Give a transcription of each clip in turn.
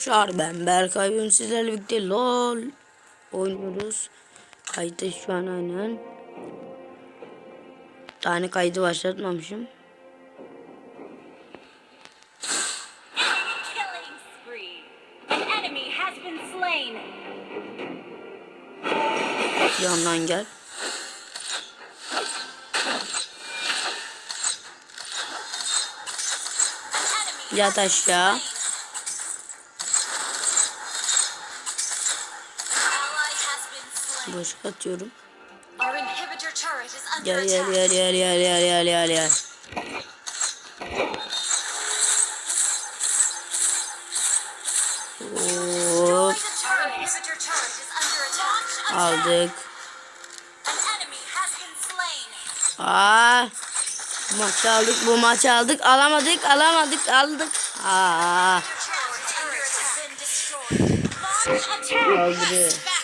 Arkadaşlar ben Berkay bugün sizlerle birlikte LOL oynuyoruz. Kayıtta şu an aynen. Tane kaydı başlatmamışım. Yandan gel. Yat aşağı. Boş atıyorum. Gel gel gel gel gel gel gel gel gel. Hop. aldık. Aa, bu maçı aldık bu maçı aldık. Alamadık alamadık aldık. Aa, attack. Aldı.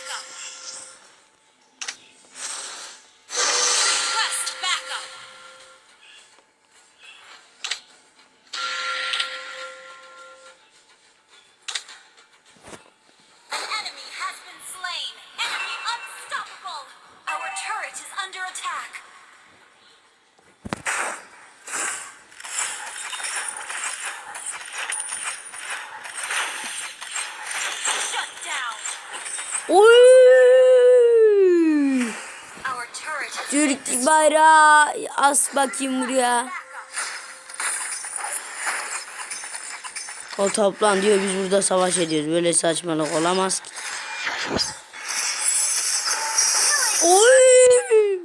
Oy! Türk bayrağı as bakayım buraya. O toplan diyor biz burada savaş ediyoruz. Böyle saçmalık olamaz ki. Oy!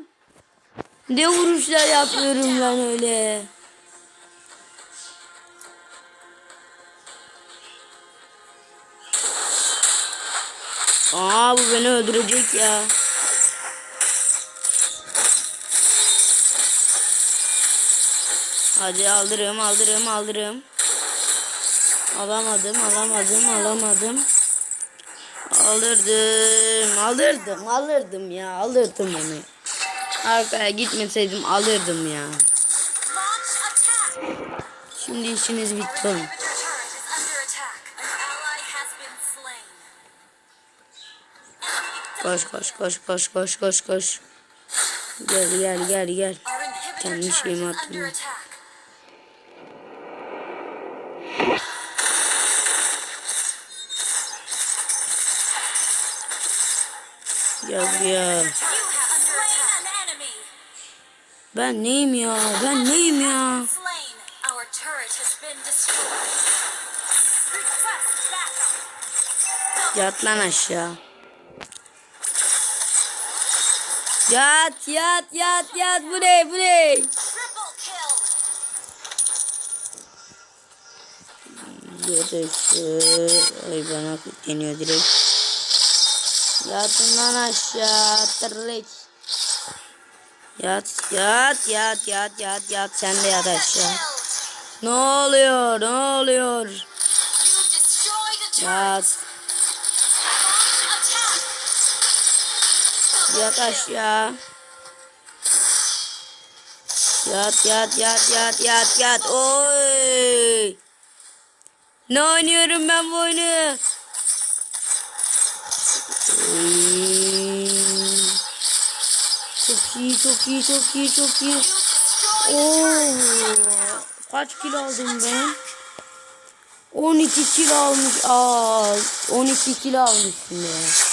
Ne vuruşlar yapıyorum ben öyle. Aa bu beni öldürecek ya. Hadi aldırım aldırım aldırım. Alamadım alamadım alamadım. Alırdım alırdım alırdım ya alırdım onu. Arkaya gitmeseydim alırdım ya. Şimdi işiniz bitti. Koş koş koş koş koş koş koş. Gel gel gel gel. Kendi şeyimi attım. Gel buraya. Ben neyim ya? Ben neyim ya? Yat lan aşağı. Yat yat yat yat bu ne bu ne? Yarısı. Ay bana deniyor direkt. Yatın lan aşağı. Tırlık. Yat yat yat yat yat yat sen de yat aşağı. Ne oluyor ne oluyor? Yat yat aşağı. Yat yat yat yat yat yat. Oy. Ne oynuyorum ben bu oyunu? Oy. Çok iyi çok iyi çok iyi çok iyi. Oo. Kaç kilo aldım ben? 12 kilo almış. Aa, 12 kilo almışım ya.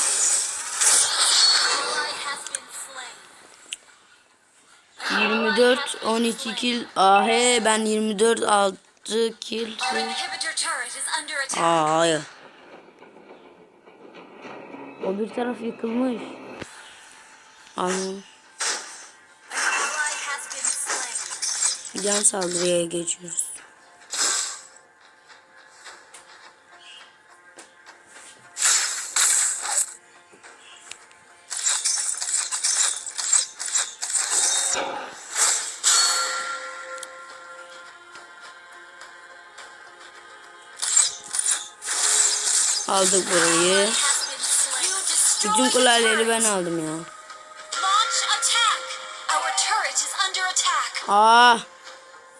24 12 kil. Aa he ben 24 6 kil. Our inhibitor turret is under attack. Aa hayır. O bir taraf yıkılmış. Anladım. An ally has been slain. Can saldırıya geçiyoruz. Aldık burayı. Bütün kuleleri ben aldım ya. Aa,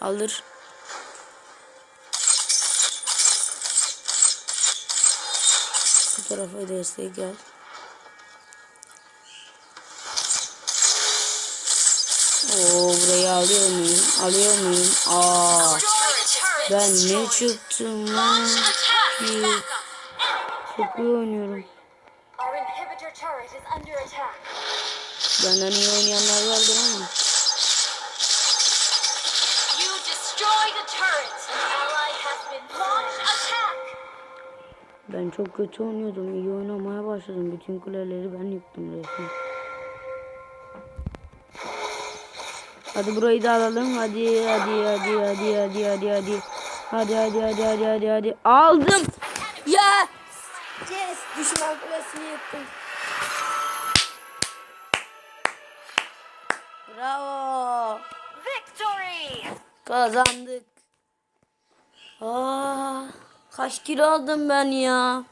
alır. Bu tarafa destek gel. Oo burayı alıyor muyum? Alıyor muyum? Aa ben ne çıktım lan? Çok iyi oynuyorum. Benden iyi oynayanlar vardır ama. Ben çok kötü oynuyordum. İyi oynamaya başladım. Bütün kuleleri ben yıktım resmen. Hadi burayı da alalım. Hadi hadi hadi hadi hadi hadi hadi. Hadi hadi hadi hadi hadi hadi. Aldım. Ya. Yes. Düşman kulesini yıktım. Bravo. Victory! Kazandık. Aa, kaç kilo aldım ben ya.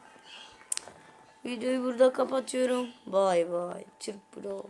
Videoyu burada kapatıyorum. Bay bay. Türk Bro.